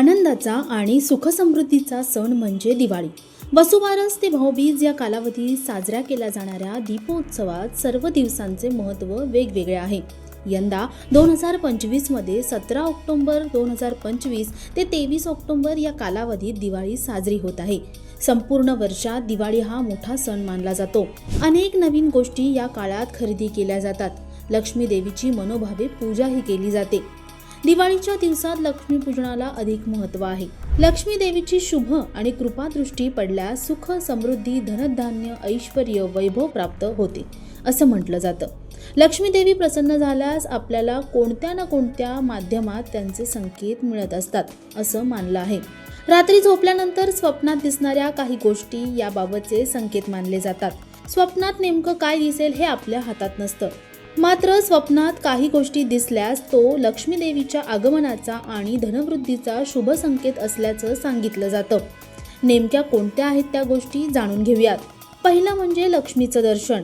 आनंदाचा आणि सुखसमृद्धीचा सण म्हणजे दिवाळी. वसुबारस ते भाऊबीज या कालावधीत साजऱ्या केल्या जाणाऱ्या दीपोत्सवात सर्व दिवसांचे महत्त्व वेगवेगळे आहे. यंदा दोन हजार पंचवीसमध्ये सतरा ऑक्टोंबर दोन हजार पंचवीस ते तेवीस ऑक्टोंबर या कालावधीत दिवाळी साजरी होत आहे. संपूर्ण वर्षात दिवाळी हा मोठा सण मानला जातो. अनेक नवीन गोष्टी या काळात खरेदी केल्या जातात. लक्ष्मी देवीची मनोभावे पूजाही केली जाते. दिवाळीच्या दिवसात लक्ष्मीपूजनाला अधिक महत्त्व आहे. लक्ष्मी देवीची शुभ आणि कृपादृष्टी पडल्यास सुख समृद्धी धनधान्य ऐश्वर वैभव प्राप्त होते असं म्हटलं जातं. लक्ष्मी देवी प्रसन्न झाल्यास आपल्याला कोणत्या ना कोणत्या माध्यमात त्यांचे संकेत मिळत असतात असं मानलं आहे. रात्री झोपल्यानंतर स्वप्नात दिसणाऱ्या काही गोष्टी याबाबतचे संकेत मानले जातात. स्वप्नात नेमकं काय दिसेल हे आपल्या हातात नसतं. मात्र स्वप्नात काही गोष्टी दिसल्यास तो लक्ष्मीदेवीच्या आगमनाचा आणि धनवृद्धीचा शुभ संकेत असल्याचं सांगितलं जातं. नेमक्या कोणत्या आहेत त्या गोष्टी जाणून घेऊयात. पहिलं म्हणजे लक्ष्मीचं दर्शन.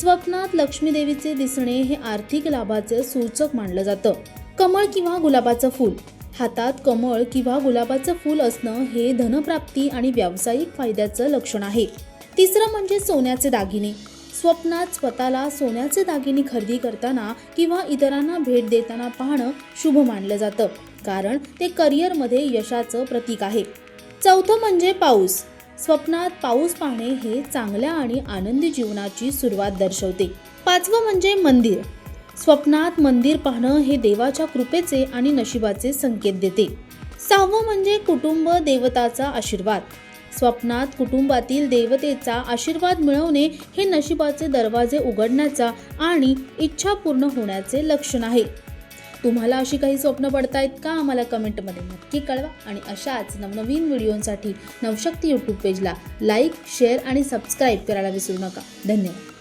स्वप्नात लक्ष्मीदेवीचे दिसणे हे आर्थिक लाभाचं सूचक मानलं जातं. कमळ किंवा गुलाबाचं फूल. हातात कमळ किंवा गुलाबाचं फूल असणं हे धनप्राप्ती आणि व्यावसायिक फायद्याचं लक्षण आहे. तिसरं म्हणजे सोन्याचे दागिने. स्वप्नात स्वतःला सोन्याचे दागिने खरेदी करताना किंवा इतरांना भेट देताना पाहणं शुभ मानलं जातं. कारण ते करिअरमध्ये यशाचं प्रतीक आहे. चौथं म्हणजे पाऊस. स्वप्नात पाऊस पाहणे हे चांगल्या आणि आनंदी जीवनाची सुरुवात दर्शवते. पाचवं म्हणजे मंदिर. स्वप्नात मंदिर पाहणं हे देवाच्या कृपेचे आणि नशिबाचे संकेत देते. सहावं म्हणजे कुटुंब देवताचा आशीर्वाद. स्वप्नात कुटुंबातील देवतेचा आशीर्वाद मिळवणे हे नशिबाचे दरवाजे उघडण्याचा आणि इच्छा पूर्ण होण्याचे लक्षण आहे. तुम्हाला अशी काही स्वप्न पडतायत का? आम्हाला कमेंटमध्ये नक्की कळवा आणि अशाच नवनवीन व्हिडिओंसाठी नवशक्ती यूट्यूब पेजला लाईक शेअर आणि सबस्क्राईब करायला विसरू नका. धन्यवाद.